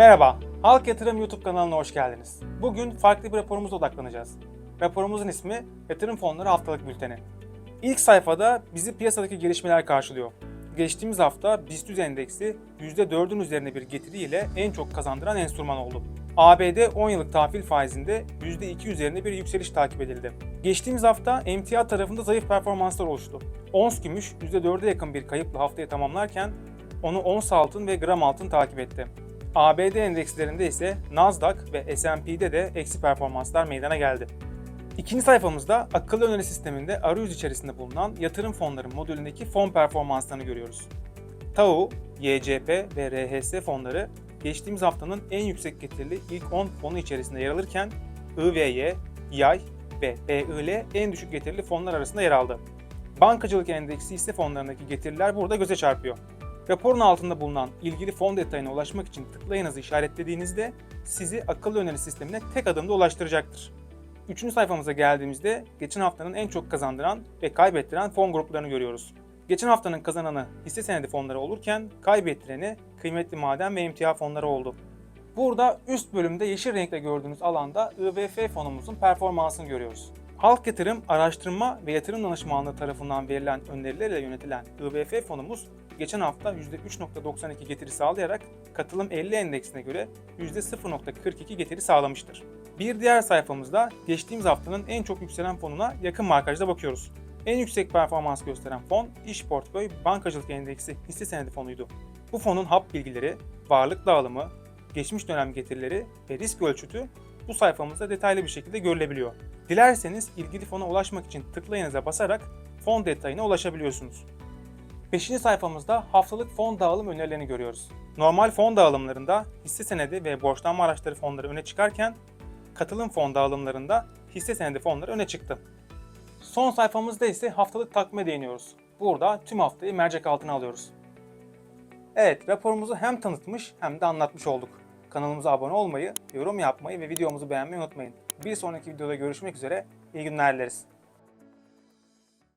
Merhaba, Halk Yatırım YouTube kanalına hoş geldiniz. Bugün farklı bir raporumuza odaklanacağız. Raporumuzun ismi Yatırım Fonları Haftalık Bülteni. İlk sayfada bizi piyasadaki gelişmeler karşılıyor. Geçtiğimiz hafta BIST 100 endeksi %4'ün üzerinde bir getiriyle en çok kazandıran enstrüman oldu. ABD 10 yıllık tahvil faizinde %2 üzerinde bir yükseliş takip edildi. Geçtiğimiz hafta emtia tarafında zayıf performanslar oluştu. Ons gümüş %4'e yakın bir kayıpla haftayı tamamlarken onu ons altın ve gram altın takip etti. ABD endekslerinde ise Nasdaq ve S&P'de de eksi performanslar meydana geldi. İkinci sayfamızda akıllı öneri sisteminde arayüz içerisinde bulunan yatırım fonları modülündeki fon performanslarını görüyoruz. TAU, YCP ve RHS fonları geçtiğimiz haftanın en yüksek getirili ilk 10 fonu içerisinde yer alırken IVY, YAY ve BIL en düşük getirili fonlar arasında yer aldı. Bankacılık endeksi ise fonlarındaki getiriler burada göze çarpıyor. Raporun altında bulunan ilgili fon detayına ulaşmak için tıklayınızı işaretlediğinizde sizi akıllı öneri sistemine tek adımda ulaştıracaktır. Üçüncü sayfamıza geldiğimizde geçen haftanın en çok kazandıran ve kaybettiren fon gruplarını görüyoruz. Geçen haftanın kazananı hisse senedi fonları olurken kaybettireni kıymetli maden ve emtia fonları oldu. Burada üst bölümde yeşil renkte gördüğünüz alanda IVF fonumuzun performansını görüyoruz. Halk Yatırım Araştırma ve Yatırım Danışmanlığı tarafından verilen önerilerle yönetilen IVF fonumuz geçen hafta %3.92 getiri sağlayarak katılım 50 endeksine göre %0.42 getiri sağlamıştır. Bir diğer sayfamızda geçtiğimiz haftanın en çok yükselen fonuna yakın markajda bakıyoruz. En yüksek performans gösteren fon İş Portföy Bankacılık Endeksi hisse senedi fonuydu. Bu fonun hap bilgileri, varlık dağılımı, geçmiş dönem getirileri ve risk ölçütü bu sayfamızda detaylı bir şekilde görülebiliyor. Dilerseniz ilgili fona ulaşmak için tıklayınıza basarak fon detayına ulaşabiliyorsunuz. 5. sayfamızda haftalık fon dağılım önerilerini görüyoruz. Normal fon dağılımlarında hisse senedi ve borçlanma araçları fonları öne çıkarken katılım fon dağılımlarında hisse senedi fonları öne çıktı. Son sayfamızda ise haftalık takvime değiniyoruz. Burada tüm haftayı mercek altına alıyoruz. Evet, raporumuzu hem tanıtmış hem de anlatmış olduk. Kanalımıza abone olmayı, yorum yapmayı ve videomuzu beğenmeyi unutmayın. Bir sonraki videoda görüşmek üzere, iyi günler dileriz.